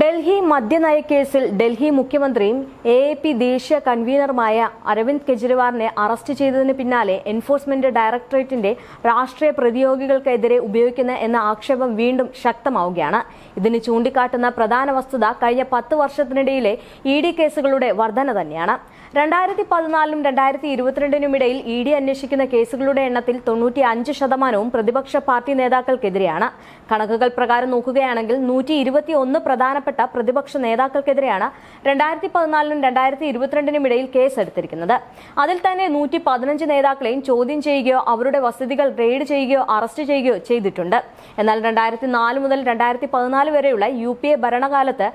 ഡൽഹി മദ്യനയ കേസിൽ ഡൽഹി മുഖ്യമന്ത്രിയും A A P ദേശീയ കൺവീനറുമായ അരവിന്ദ് കെജ്രിവാളിനെ അറസ്റ്റ് ചെയ്തതിന് പിന്നാലെ എൻഫോഴ്സ്മെന്റ് ഡയറക്ടറേറ്റിന്റെ രാഷ്ട്രീയ പ്രതിയോഗികൾക്കെതിരെ ഉപയോഗിക്കുന്ന എന്ന ആക്ഷേപം വീണ്ടും ശക്തമാവുകയാണ്. ഇതിന് ചൂണ്ടിക്കാട്ടുന്ന പ്രധാന വസ്തുത കഴിഞ്ഞ പത്ത് വർഷത്തിനിടയിലെ ഇ ഡി കേസുകളുടെ വർധന തന്നെയാണ്. രണ്ടായിരത്തി പതിനാലിനും രണ്ടായിരത്തി ഇരുപത്തിരണ്ടിനുമിടയിൽ ഇ ഡി അന്വേഷിക്കുന്ന കേസുകളുടെ എണ്ണത്തിൽ തൊണ്ണൂറ്റി അഞ്ച് ശതമാനവും പ്രതിപക്ഷ പാർട്ടി നേതാക്കൾക്കെതിരെയാണ്. കണക്കുകൾ പ്രകാരം നോക്കുകയാണെങ്കിൽ നൂറ്റി ഇരുപത്തി ഒന്ന് പ്രധാനപ്പെട്ട പ്രതിപക്ഷ നേതാക്കൾക്കെതിരെയാണ് രണ്ടായിരത്തി പതിനാലിനും രണ്ടായിരത്തി ഇരുപത്തിരണ്ടിനും ഇടയിൽ കേസെടുത്തിരിക്കുന്നത്. അതിൽ തന്നെ നൂറ്റി പതിനഞ്ച് നേതാക്കളെയും ചോദ്യം ചെയ്യുകയോ അവരുടെ വസതികൾ റെയ്ഡ് ചെയ്യുകയോ അറസ്റ്റ് ചെയ്യുകയോ ചെയ്തിട്ടുണ്ട്. എന്നാൽ രണ്ടായിരത്തി നാല് മുതൽ രണ്ടായിരത്തി പതിനാല് വരെയുള്ള യു പി എ ഭരണകാലത്ത്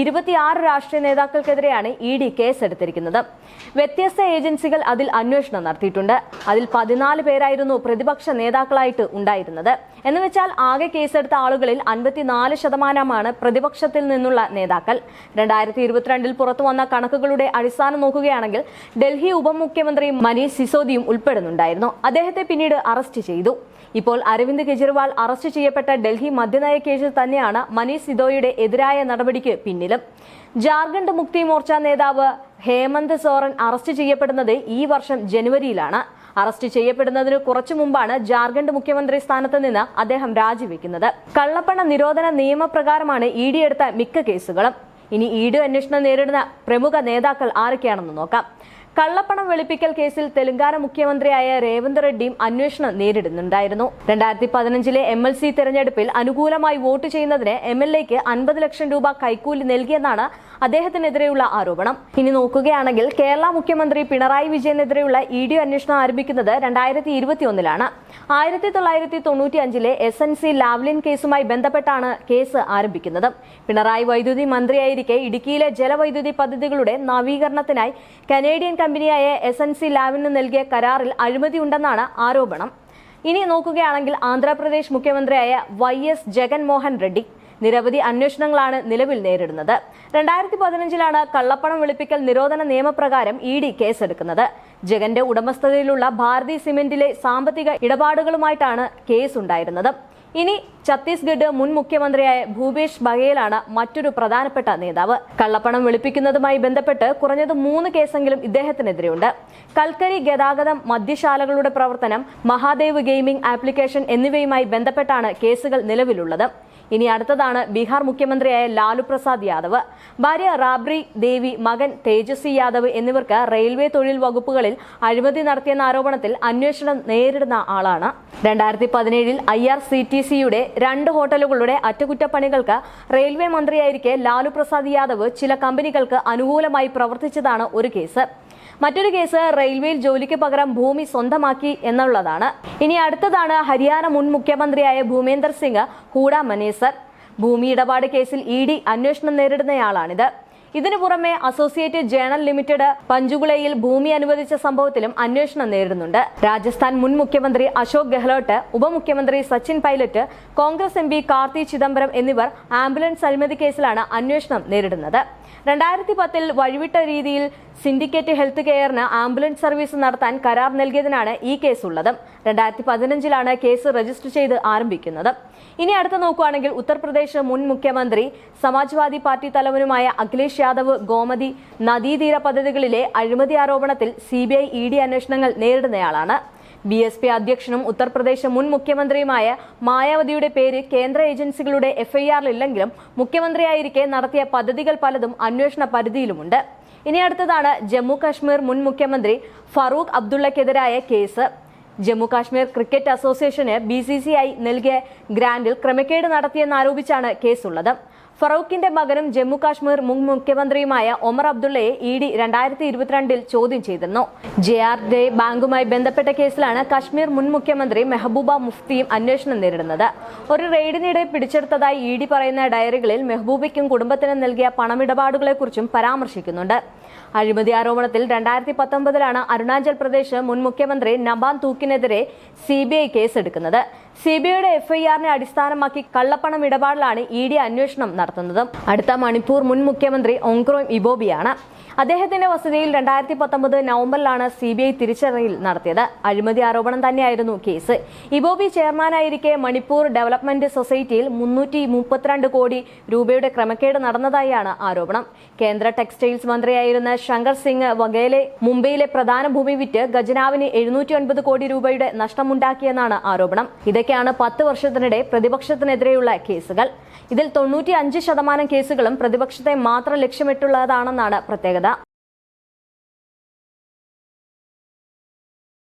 ഇരുപത്തിയാറ് രാഷ്ട്രീയ നേതാക്കൾക്കെതിരെയാണ് ഇ ഡി കേസെടുത്തിരിക്കുന്നത്. വ്യത്യസ്ത ഏജൻസികൾ അതിൽ അന്വേഷണം നടത്തിയിട്ടുണ്ട്. അതിൽ പതിനാല് പേരായിരുന്നു പ്രതിപക്ഷ നേതാക്കളായിട്ട് ഉണ്ടായിരുന്നത്. എന്ന് വെച്ചാൽ ആകെ കേസെടുത്ത ആളുകളിൽ അൻപത്തിനാല് ശതമാനമാണ് പ്രതിപക്ഷത്തിൽ നിന്നുള്ള നേതാക്കൾ. രണ്ടായിരത്തി ഇരുപത്തിരണ്ടിൽ പുറത്തു വന്ന കണക്കുകളുടെ അടിസ്ഥാനം നോക്കുകയാണെങ്കിൽ ഡൽഹി ഉപമുഖ്യമന്ത്രി മനീഷ് സിസോദിയും ഉൾപ്പെടുന്നുണ്ടായിരുന്നു. അദ്ദേഹത്തെ പിന്നീട് അറസ്റ്റ് ചെയ്തു. ഇപ്പോൾ അരവിന്ദ് കെജ്രിവാൾ അറസ്റ്റ് ചെയ്യപ്പെട്ട ഡൽഹി മദ്യനയ കേസിൽ തന്നെയാണ് മനീഷ് സിദോയുടെ എതിരായ നടപടിക്ക് പിന്നിലും. ജാർഖണ്ഡ് മുക്തി മോർച്ച നേതാവ് ഹേമന്ത് സോറൻ അറസ്റ്റ് ചെയ്യപ്പെടുന്നത് ഈ വർഷം ജനുവരിയിലാണ്. അറസ്റ്റ് ചെയ്യപ്പെടുന്നതിന് കുറച്ചു മുമ്പാണ് ജാർഖണ്ഡ് മുഖ്യമന്ത്രി സ്ഥാനത്ത് നിന്ന് അദ്ദേഹം രാജിവെക്കുന്നത്. കള്ളപ്പണ നിരോധന നിയമപ്രകാരമാണ് ഇ ഡി എടുത്ത മിക്ക കേസുകളും. ഇനി ഇ ഡി അന്വേഷണം നേരിടുന്ന പ്രമുഖ നേതാക്കൾ ആരൊക്കെയാണെന്ന് നോക്കാം. കള്ളപ്പണം വെളുപ്പിക്കൽ കേസിൽ തെലങ്കാന മുഖ്യമന്ത്രിയായ രേവന്ത് റെഡ്ഡിയും അന്വേഷണം നേരിടുന്നുണ്ടായിരുന്നു. രണ്ടായിരത്തി പതിനഞ്ചിലെ എം എൽ സി തെരഞ്ഞെടുപ്പിൽ അനുകൂലമായി വോട്ട് ചെയ്യുന്നതിന് എം എൽ എക്ക് അൻപത് ലക്ഷം രൂപ കൈക്കൂലി നൽകിയെന്നാണ് അദ്ദേഹത്തിനെതിരെയുള്ള ആരോപണം. ഇനി നോക്കുകയാണെങ്കിൽ കേരള മുഖ്യമന്ത്രി പിണറായി വിജയനെതിരെയുള്ള ഇ ഡി അന്വേഷണം ആരംഭിക്കുന്നത് രണ്ടായിരത്തി ഇരുപത്തിയൊന്നിലാണ് ആയിരത്തി തൊള്ളായിരത്തി തൊണ്ണൂറ്റി അഞ്ചിലെ എസ് എൻ സി ലാവ്ലിൻ കേസുമായി ബന്ധപ്പെട്ടാണ് കേസ് ആരംഭിക്കുന്നത്. പിണറായി വൈദ്യുതി മന്ത്രിയായിരിക്കെ ഇടുക്കിയിലെ ജലവൈദ്യുതി പദ്ധതികളുടെ നവീകരണത്തിനായി കനേഡിയൻ കമ്പനിയായ എസ് എൻ സി ലാവിന് നൽകിയ കരാറിൽ അഴിമതിയുണ്ടെന്നാണ് ആരോപണം. ഇനി നോക്കുകയാണെങ്കിൽ ആന്ധ്രാപ്രദേശ് മുഖ്യമന്ത്രിയായ വൈ എസ് ജഗൻമോഹൻ റെഡ്ഡി നിരവധി അന്വേഷണങ്ങളാണ് നിലവിൽ നേരിടുന്നത്. രണ്ടായിരത്തി പതിനഞ്ചിലാണ് കള്ളപ്പണം വെളുപ്പിക്കൽ നിരോധന നിയമപ്രകാരം ഇ ഡി കേസെടുക്കുന്നത്. ജഗന്റെ ഉടമസ്ഥതയിലുള്ള ഭാരതി സിമെന്റിലെ സാമ്പത്തിക ഇടപാടുകളുമായിട്ടാണ് കേസ് ഉണ്ടായിരുന്നത് ഇനി ഛത്തീസ്ഗഡ് മുൻ മുഖ്യമന്ത്രിയായ ഭൂപേഷ് ബഘേലാണ് മറ്റൊരു പ്രധാനപ്പെട്ട നേതാവ്. കള്ളപ്പണം വെളുപ്പിക്കുന്നതുമായി ബന്ധപ്പെട്ട് കുറഞ്ഞത് മൂന്ന് കേസെങ്കിലും ഇദ്ദേഹത്തിനെതിരെയുണ്ട്. കൽക്കരി ഗതാഗതം മദ്യശാലകളുടെ പ്രവർത്തനം മഹാദേവ് ഗെയിമിംഗ് ആപ്ലിക്കേഷൻ എന്നിവയുമായി ബന്ധപ്പെട്ടാണ് കേസുകൾ നിലവിലുള്ളത്. ഇനി അടുത്തതാണ് ബീഹാർ മുഖ്യമന്ത്രിയായ ലാലു പ്രസാദ് യാദവ്. ഭാര്യ റാബ്രി ദേവി മകൻ തേജസ്വി യാദവ് എന്നിവർക്ക് റെയിൽവേ തൊഴിൽ വകുപ്പുകളിൽ അഴിമതി നടത്തിയെന്ന ആരോപണത്തിൽ അന്വേഷണം നേരിടുന്ന ആളാണ്. രണ്ടായിരത്തി പതിനേഴിൽ ഐ ആർ സി ടി സിയുടെ രണ്ട് ഹോട്ടലുകളുടെ അറ്റകുറ്റപ്പണികൾക്ക് റെയിൽവേ മന്ത്രിയായിരിക്കെ ലാലു പ്രസാദ് യാദവ് ചില കമ്പനികൾക്ക് അനുകൂലമായി പ്രവർത്തിച്ചതാണ് ഒരു കേസ്. മറ്റൊരു കേസ് റെയിൽവേയിൽ ജോലിക്ക് പകരം ഭൂമി സ്വന്തമാക്കി എന്നുള്ളതാണ്. ഇനി അടുത്തതാണ് ഹരിയാന മുൻ മുഖ്യമന്ത്രിയായ ഭൂമേന്ദർ സിംഗ് ഹൂഡ മനേസർ. ഭൂമി ഇടപാട് കേസിൽ ഇ ഡി അന്വേഷണം നേരിടുന്നയാളാണിത്. ഇതിനു പുറമെ അസോസിയേറ്റ് ജേണൽ ലിമിറ്റഡ് പഞ്ചുകുളയിൽ ഭൂമി അനുവദിച്ച സംഭവത്തിലും അന്വേഷണം നേരിടുന്നുണ്ട്. രാജസ്ഥാൻ മുൻ മുഖ്യമന്ത്രി അശോക് ഗെഹ്ലോട്ട് ഉപമുഖ്യമന്ത്രി സച്ചിൻ പൈലറ്റ് കോൺഗ്രസ് എം പി കാർത്തി ചിദംബരം എന്നിവർ ആംബുലൻസ് അഴിമതി കേസിലാണ് അന്വേഷണം നേരിടുന്നത്. രണ്ടായിരത്തി പത്തിൽ വഴിവിട്ട രീതിയിൽ സിൻഡിക്കേറ്റ് ഹെൽത്ത് കെയറിന് ആംബുലൻസ് സർവീസ് നടത്താൻ കരാർ നൽകിയതിനാണ് ഈ കേസ് ഉള്ളത് രണ്ടായിരത്തി പതിനഞ്ചിലാണ് കേസ് രജിസ്റ്റർ ചെയ്ത് ആരംഭിക്കുന്നത്. ഇനി അടുത്ത് നോക്കുകയാണെങ്കിൽ ഉത്തർപ്രദേശ് മുൻ മുഖ്യമന്ത്രി സമാജ്വാദി പാർട്ടി തലവനുമായ അഖിലേഷ് യാദവ് ഗോമതി നദീതീര പദ്ധതികളിലെ അഴിമതി ആരോപണത്തിൽ C B I E D അന്വേഷണങ്ങൾ നേരിടുന്നയാളാണ്. ബി എസ് പി അധ്യക്ഷനും ഉത്തർപ്രദേശ് മുൻ മുഖ്യമന്ത്രിയുമായ മായാവതിയുടെ പേര് കേന്ദ്ര ഏജൻസികളുടെ എഫ്ഐആറിലില്ലെങ്കിലും മുഖ്യമന്ത്രിയായിരിക്കെ നടത്തിയ പദ്ധതികൾ പലതും അന്വേഷണ പരിധിയിലുമുണ്ട്. ഇനി അടുത്തതാണ് ജമ്മു കാശ്മീർ മുൻ മുഖ്യമന്ത്രി ഫറൂഖ് അബ്ദുള്ളക്കെതിരായ കേസ്. ജമ്മു കാശ്മീർ ക്രിക്കറ്റ് അസോസിയേഷന് ബി സി സി ഐ നൽകിയ ഗ്രാന്റിൽ ക്രമക്കേട് നടത്തിയെന്നാരോപിച്ചാണ് കേസുള്ളത്. ഫറൂഖിന്റെ മകനും ജമ്മു കാശ്മീർ മുൻ മുഖ്യമന്ത്രിയുമായ ഒമർ അബ്ദുള്ളയെ ഇ ഡി രണ്ടായിരത്തി ഇരുപത്തിരണ്ടിൽ ചോദ്യം ചെയ്തിരുന്നു. ജെ ആർ ഡെ ബാങ്കുമായി ബന്ധപ്പെട്ട കേസിലാണ് കശ്മീർ മുൻ മുഖ്യമന്ത്രി മെഹബൂബ മുഫ്തിയും അന്വേഷണം നേരിടുന്നത്. ഒരു റെയ്ഡിനിടെ പിടിച്ചെടുത്തതായി ഇ ഡി പറയുന്ന ഡയറികളിൽ മെഹബൂബയ്ക്കും കുടുംബത്തിനും നൽകിയ പണമിടപാടുകളെക്കുറിച്ചും പരാമർശിക്കുന്നുണ്ട്. അഴിമതി ആരോപണത്തിൽ രണ്ടായിരത്തി പത്തൊമ്പതിലാണ് അരുണാചൽ പ്രദേശ് മുൻ മുഖ്യമന്ത്രി നബാൻ തൂക്കിനെതിരെ സി ബി ഐ കേസെടുക്കുന്നത്. സി ബി ഐയുടെ എഫ്ഐആറിനെ അടിസ്ഥാനമാക്കി കള്ളപ്പണം ഇടപാടിലാണ് ഇ ഡി അന്വേഷണം നടത്തുന്നത്. അടുത്ത മണിപ്പൂർ മുൻ മുഖ്യമന്ത്രി ഒങ്ക്രോം ഇബോബിയാണ്. അദ്ദേഹത്തിന്റെ വസതിയിൽ രണ്ടായിരത്തി പത്തൊമ്പത് നവംബറിലാണ് സി ബി ഐ തിരിച്ചറിയൽ നടത്തിയത്. അഴിമതി ആരോപണം തന്നെയായിരുന്നു കേസ്. ഇബോബി ചെയർമാനായിരിക്കെ മണിപ്പൂർ ഡെവലപ്മെന്റ് സൊസൈറ്റിയിൽ മുന്നൂറ്റി മുപ്പത്തിരണ്ട് കോടി രൂപയുടെ ക്രമക്കേട് നടന്നതായാണ് ആരോപണം. കേന്ദ്ര ടെക്സ്റ്റൈൽസ് മന്ത്രിയായിരുന്ന ശങ്കർ സിംഗ് വഗേലെ മുംബൈയിലെ പ്രധാന ഭൂമി വിറ്റ് ഖജനാവിന് എഴുന്നൂറ്റി ഒൻപത് കോടി രൂപയുടെ നഷ്ടമുണ്ടാക്കിയെന്നാണ് ആരോപണം. ഇതൊക്കെയാണ് പത്ത് വർഷത്തിനിടെ പ്രതിപക്ഷത്തിനെതിരെയുള്ള കേസുകൾ. ഇതിൽ തൊണ്ണൂറ്റി അഞ്ച് ശതമാനം കേസുകളും പ്രതിപക്ഷത്തെ മാത്രം ലക്ഷ്യമിട്ടുള്ളതാണെന്നാണ് പ്രത്യേകത.